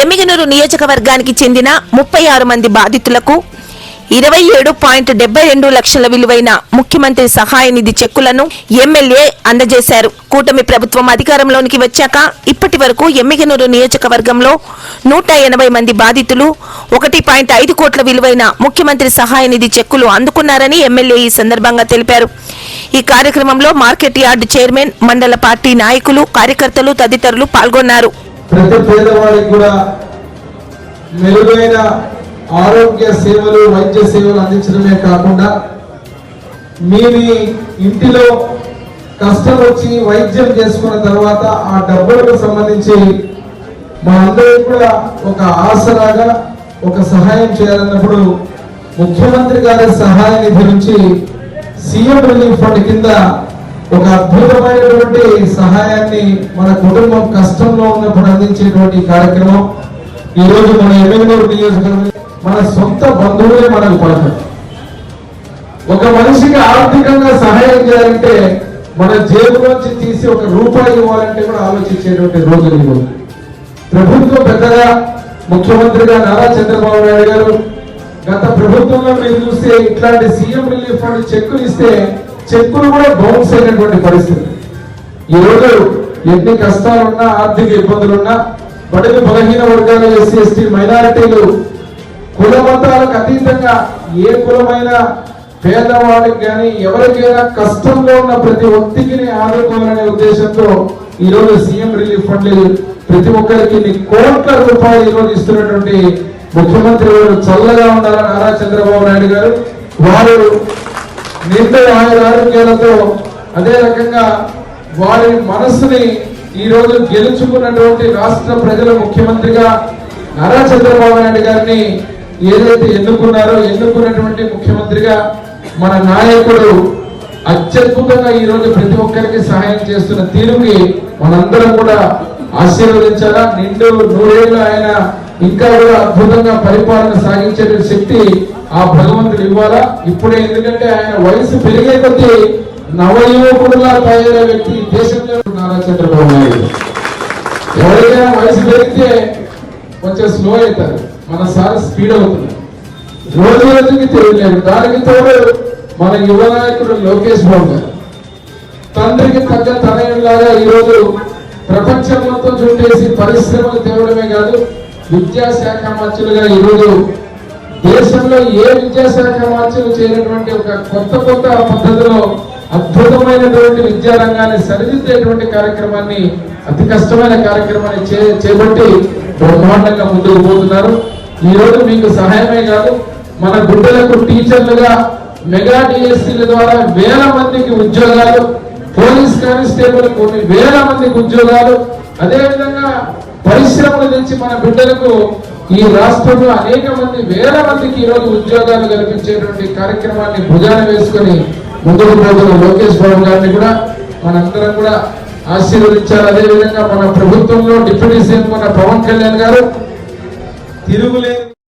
ఎమిగనూరు నియోజకవర్గానికి చెందిన ముప్పై ఆరు మంది బాధితులకు ఇరవై ఏడు పాయింట్ డెబ్బై రెండు లక్షల విలువైన ముఖ్యమంత్రి సహాయ నిధి చెక్కులను ఎమ్మెల్యే అందజేశారు. కూటమి ప్రభుత్వం అధికారంలోనికి వచ్చాక ఇప్పటి వరకు ఎమ్మిగనూరు నియోజకవర్గంలో నూట ఎనభై మంది బాధితులు ఒకటి పాయింట్ ఐదు కోట్ల విలువైన ముఖ్యమంత్రి సహాయ నిధి చెక్కులు అందుకున్నారని ఎమ్మెల్యే ఈ సందర్భంగా తెలిపారు. ఈ కార్యక్రమంలో మార్కెట్ యార్డ్ చైర్మన్ మండల పార్టీ నాయకులు కార్యకర్తలు తదితరులు పాల్గొన్నారు. ప్రతి పేదవాడికి కూడా మెరుగైన ఆరోగ్య సేవలు వైద్య సేవలు అందించడమే కాకుండా మీ మీ ఇంటిలో కష్టం వచ్చి వైద్యం చేసుకున్న తర్వాత ఆ డబ్బులకు సంబంధించి మా అందరికి కూడా ఒక ఆసరాగా ఒక సహాయం చేయాలన్నప్పుడు ముఖ్యమంత్రి గారి సహాయ నిధి నుంచి సీఎం రిలీఫ్ ఫండ్ కింద ఒక అద్భుతమైనటువంటి సహాయాన్ని మన కుటుంబం కష్టంలో ఉన్నప్పుడు అందించేటువంటి కార్యక్రమం. ఈ రోజు మన ఎమ్మెల్యేలు నియోజకవర్గం మన సొంత బంధువులే మనకు పడతారు. ఒక మనిషికి ఆర్థికంగా సహాయం చేయాలంటే మన జేబులోంచి తీసి ఒక రూపాయి ఇవ్వాలంటే కూడా ఆలోచించేటువంటి రోజులు ఈ ప్రభుత్వం పెద్దగా ముఖ్యమంత్రిగా నారా చంద్రబాబు నాయుడు గారు గత ప్రభుత్వంలో మీరు చూస్తే ఇట్లాంటి సీఎం రిలీఫ్ ఫండ్ చెక్కులు ఇస్తే చెక్కులు కూడా బౌన్స్ అయినటువంటి పరిస్థితి. ఈరోజు ఎన్ని కష్టాలున్నా ఆర్థిక ఇబ్బందులున్నా బడుగు బలహీన వర్గాలు ఎస్సీ ఎస్టీ మైనారిటీలు కుల మతాలకు అతీతంగా ఏ కులమైన పేదవాడికి కానీ ఎవరికైనా కష్టంలో ఉన్న ప్రతి వ్యక్తికి ఆదుకోవాలనే ఉద్దేశంతో ఈ రోజు సీఎం రిలీఫ్ ఫండ్ ప్రతి ఒక్కరికి కోట్ల రూపాయలు ఈరోజు ఇస్తున్నటువంటి ముఖ్యమంత్రి వారు చల్లగా ఉండాలని నారా చంద్రబాబు నాయుడు గారు వారు నిండు ఆయన ఆరోగ్యాలతో అదే రకంగా వారి మనస్సుని ఈ రోజు గెలుచుకున్నటువంటి రాష్ట్ర ప్రజల ముఖ్యమంత్రిగా నారా చంద్రబాబు నాయుడు గారిని ఏదైతే ఎన్నుకున్నారో ఎన్నుకున్నటువంటి ముఖ్యమంత్రిగా మన నాయకుడు అత్యద్భుతంగా ఈ రోజు ప్రతి ఒక్కరికి సహాయం చేస్తున్న తీరుకి మనందరం కూడా ఆశీర్వదించాలా? నిండు నూరేళ్ళు ఆయన ఇంకా కూడా అద్భుతంగా పరిపాలన సాగించే శక్తి ఆ భగవంతుడు ఇవ్వాలా? ఇప్పుడే ఎందుకంటే ఆయన వయసు పెరిగే కొద్దీ నవయువకుడులా తయారయ్యే వ్యక్తి దేశంలో నారా చంద్రబాబు నాయుడు. ఎవరికైనా వయసు పెరిగితే కొంచెం స్లో అవుతారు. మన సార్ స్పీడ్ అవుతుంది. రోజు రోజుకి తెలియలేదు దానికి తోడు మన యువ నాయకుడు లోకేష్ బాబు గారు. తండ్రికి తగ్గ తనయులాగా ఈరోజు ప్రపంచం మొత్తం చుట్టేసి పరిశ్రమలు తేవడమే కాదు విద్యాశాఖ మంత్రులుగా ఈరోజు దేశంలో ఏ విద్యాశాఖ మార్చలు చేయనటువంటి ఒక కొత్త కొత్త పద్ధతిలో అద్భుతమైనటువంటి విద్యా రంగాన్ని సరిదిద్దేటువంటి కార్యక్రమాన్ని అతి కష్టమైన కార్యక్రమాన్ని చే చేపట్టి బ్రహ్మాండంగా ముందుకు పోతున్నారు. ఈ రోజు మీకు సహాయమే కాదు మన బిడ్డలకు టీచర్లుగా మెగా డిఎస్సీల ద్వారా వేల మందికి ఉద్యోగాలు పోలీస్ కానిస్టేబుల్ కొన్ని వేల మందికి ఉద్యోగాలు అదేవిధంగా పరిశ్రమలు పరిశ్రమల నుంచి మన బిడ్డలకు ఈ రాష్ట్రంలో అనేక మంది వేల మందికి ఈ రోజు ఉద్యోగాలు కల్పించేటువంటి కార్యక్రమాన్ని భుజాన వేసుకొని ముందుకు పోతున్న లోకేష్ బాబు గారిని కూడా మనందరం కూడా ఆశీర్వదించారు అదే విధంగా మన ప్రభుత్వంలో డిప్యూటీ సీఎం మన పవన్ కళ్యాణ్ గారు తిరుగులేదు